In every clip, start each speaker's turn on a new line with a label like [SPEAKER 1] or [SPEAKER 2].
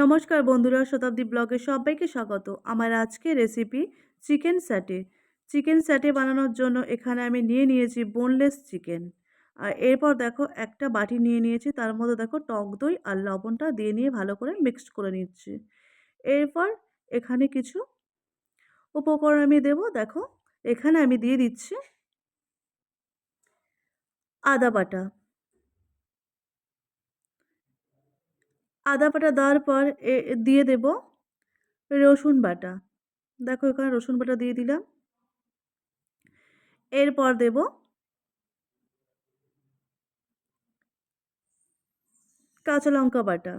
[SPEAKER 1] নমস্কার বন্ধুরা, শতাব্দী ব্লগে সবাইকে স্বাগত। আমার আজকে recipe chicken satay chicken satay বানানোর জন্য এখানে আমি নিয়ে নিয়েছি বোনলেস চিকেন আর এরপর দেখো, একটা বাটি নিয়ে নিয়েছি, তার মধ্যে দেখো টক দই আর লবণটা দিয়ে নিয়ে ভালো করে মিক্সড করে নিচ্ছি। এরপর এখানে কিছু উপকরণ আমি দেব, দেখো, এখানে আমি দিয়ে দিচ্ছি আদা বাটা। আদা বাটা দেওয়ার পর দিয়ে দেব রসুন বাটা। দেখো এখানে রসুন বাটা দিয়ে দিলাম। এরপর দেব কাঁচা লঙ্কা বাটা।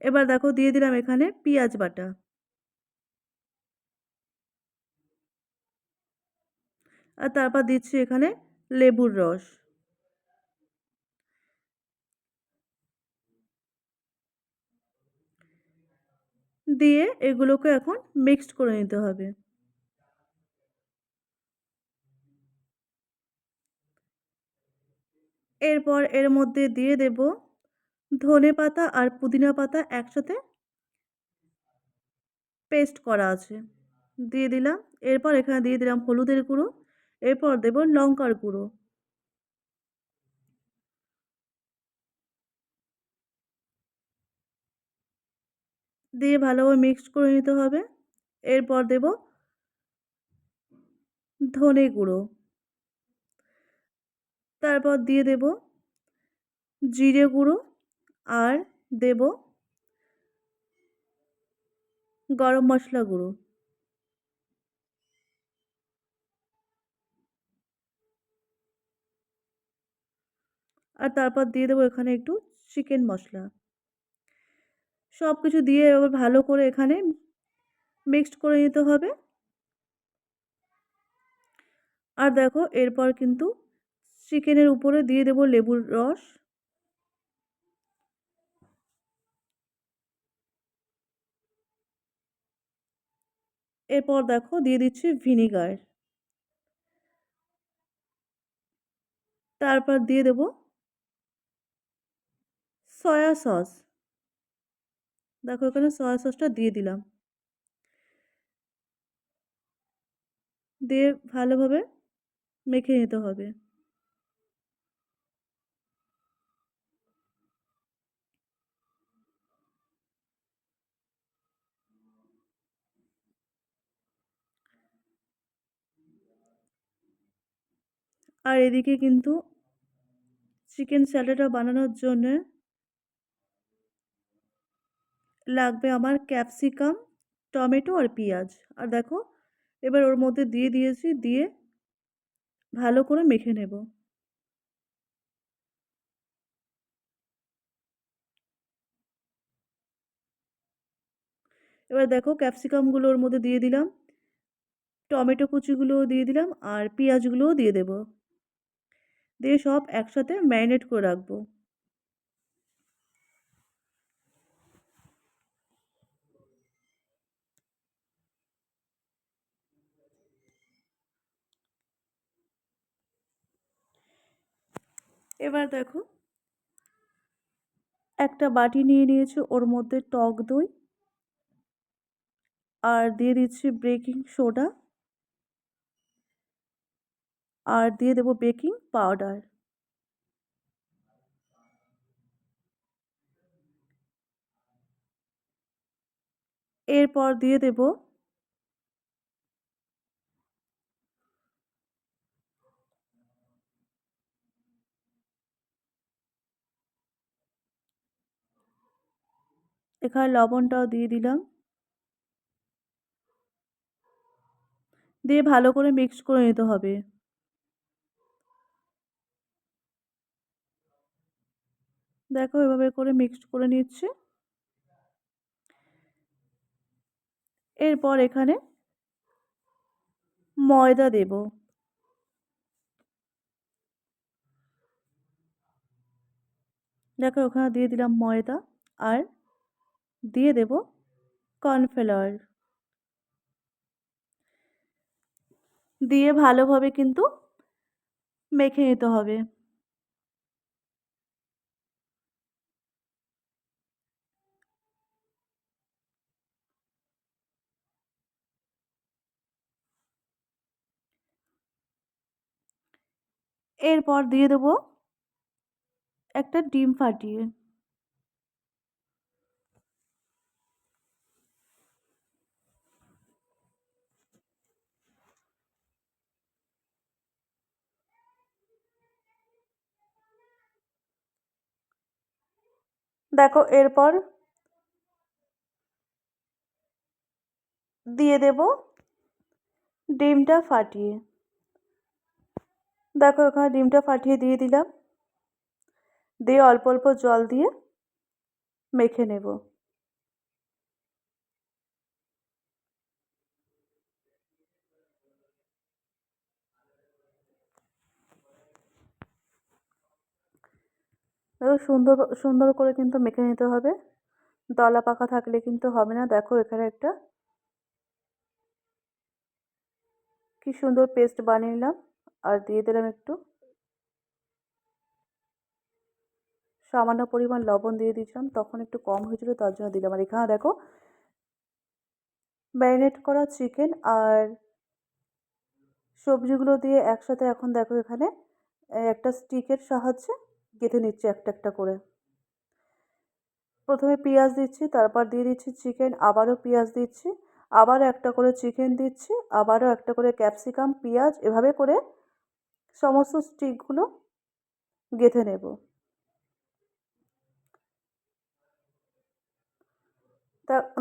[SPEAKER 1] এবার দেখো দিয়ে দিলাম এখানে পেঁয়াজ বাটা। আর তারপর দিচ্ছি এখানে লেবুর রস। দিয়ে এগুলোকে এখন মিক্সড করে নিতে হবে। এরপর এর মধ্যে দিয়ে দেব ধনে পাতা আর পুদিনা পাতা একসাথে পেস্ট করা আছে। দিয়ে দিলাম, এরপর এখানে দিয়ে দিলাম হলুদের গুঁড়ো, এরপর দেব লঙ্কার গুঁড়ো। দিয়ে ভালোভাবে মিক্স করে নিতে হবে। এরপর দেব ধনে গুঁড়ো। তারপর দিয়ে দেব জিরে গুঁড়ো আর দেব গরম মশলা গুঁড়ো। আর তারপর দিয়ে দেবো এখানে একটু চিকেন মশলা। সব কিছু দিয়ে এবার ভালো করে এখানে মিক্সড করে নিতে হবে। আর দেখো, এরপর কিন্তু চিকেনের উপরে দিয়ে দেব লেবুর রস। এরপর দেখো, দিয়ে দিচ্ছি ভিনিগার তারপর দিয়ে দেব সয়া সস দেখো, এখানে সয়া সসটা দিয়ে দিলাম। দিয়ে ভালোভাবে মেখে নিতে হবে। আর এদিকে কিন্তু চিকেন স্যালাডটা বানানোর জন্য লাগবে আমার ক্যাপসিকাম, টমেটো আর পেঁয়াজ। আর দেখো, এবার ওর মধ্যে দিয়ে দিয়েছি, দিয়ে ভালো করে মেখে নেব। এবার দেখো, ক্যাপসিকামগুলো ওর মধ্যে দিয়ে দিলাম। টমেটো কুচিগুলোও দিয়ে দিলাম আর পেঁয়াজগুলোও দিয়ে দেব। দিয়ে সব একসাথে ম্যারিনেট করে রাখব। এবার দেখো। একটা বাটি নিয়ে নিয়েছি, ওর মধ্যে টক দই। আর দিয়ে দিচ্ছি বেকিং সোডা আর দিয়ে দেবো বেকিং পাউডার এরপর দিয়ে দেব এখানে লবণটাও দিয়ে দিলাম। দিয়ে ভালো করে মিক্স করে নিতে হবে। দেখো এভাবে করে মিক্সড করে নিচ্ছে। এরপর এখানে ময়দা দেব। দেখো ওখানে দিয়ে দিলাম ময়দা আর দিয়ে দেব কর্নফ্লাওয়ার। দিয়ে ভালোভাবে কিন্তু মেখে নিতে হবে। এরপর দিয়ে দেবো একটা ডিম ফাটিয়ে। দেখো, এরপর দিয়ে দেব ডিমটা ফাটিয়ে। দেখো ওখানে ডিমটা ফাটিয়ে দিয়ে দিলাম। দিয়ে অল্প অল্প জল দিয়ে মেখে নেব। সুন্দর সুন্দর করে কিন্তু মেখে নিতে হবে। দলা পাকা থাকলে কিন্তু হবে না। দেখো এখানে একটা। কি সুন্দর পেস্ট বানিয়ে নিলাম। আর দিয়ে দিলাম একটু। সামান্য পরিমাণ লবণ দিয়ে দিয়েছিলাম। তখন একটু কম হয়েছিল, তার জন্য দিলাম। আর এখানে দেখো, ম্যারিনেট করা চিকেন আর সবজিগুলো দিয়ে একসাথে এখন দেখো এখানে, একটা স্টিকের সাহায্যে গেঁথে নিচ্ছি একটা একটা করে। প্রথমে পেঁয়াজ দিচ্ছি, তারপর দিয়ে দিচ্ছি চিকেন আবারও পেঁয়াজ দিচ্ছি, আবারও একটা করে চিকেন দিচ্ছি, আবারও একটা করে ক্যাপসিকাম পেঁয়াজ, এভাবে করে সমস্ত স্টিকগুলো গেঁথে নেব।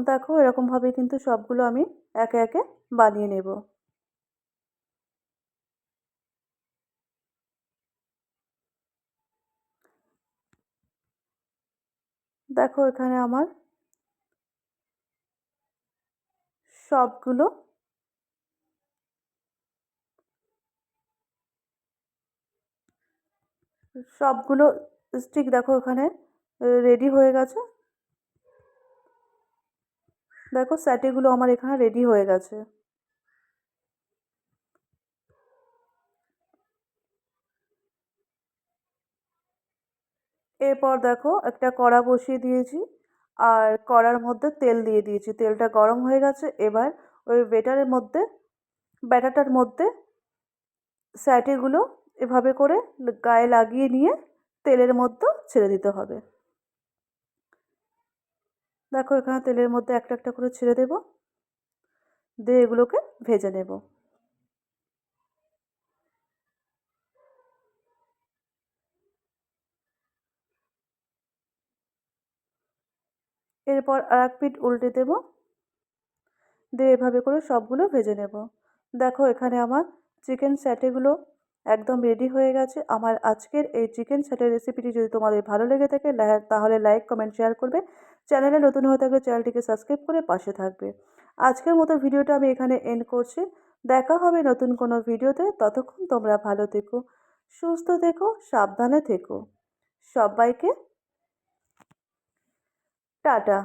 [SPEAKER 1] দেখো এরকমভাবে কিন্তু সবগুলো আমি একে একে বানিয়ে নেব। দেখো এখানে আমার সবগুলো সবগুলো স্টিক দেখো এখানে রেডি হয়ে গেছে। দেখো স্যাটেগুলো আমার এখানে রেডি হয়ে গেছে। এরপর দেখো একটা কড়া বসিয়ে দিয়েছি আর কড়ার মধ্যে তেল দিয়ে দিয়েছি। তেলটা গরম হয়ে গেছে। এবার ওই বেটারের মধ্যে, ব্যাটারটার মধ্যে স্যাটেগুলো এভাবে করে গায়ে লাগিয়ে নিয়ে তেলের মধ্যে ছেড়ে দিতে হবে। দেখো এখানে তেলের মধ্যে একটা একটা করে ছেড়ে দেব। দিয়ে এগুলোকে ভেজে নেব। এরপর আর এক পিঠ উল্টে দেব। দিয়ে এভাবে করে সবগুলো ভেজে নেব। দেখো এখানে আমার চিকেন স্যাটেগুলো একদম রেডি হয়ে গেছে। আমার আজকের এই চিকেন স্যাটের রেসিপিটি যদি তোমাদের ভালো লেগে থাকে তাহলে লাইক কমেন্ট শেয়ার করবে। চ্যানেলে নতুন হয়ে থাকলে চ্যানেলটিকে সাবস্ক্রাইব করে পাশে থাকবে। আজকের মতো ভিডিওটা আমি এখানে এন্ড করছি। দেখা হবে নতুন কোনো ভিডিওতে। ততক্ষণ তোমরা ভালো থেকো, সুস্থ থেকো, সাবধানে থেকো। সবাইকে টাটা।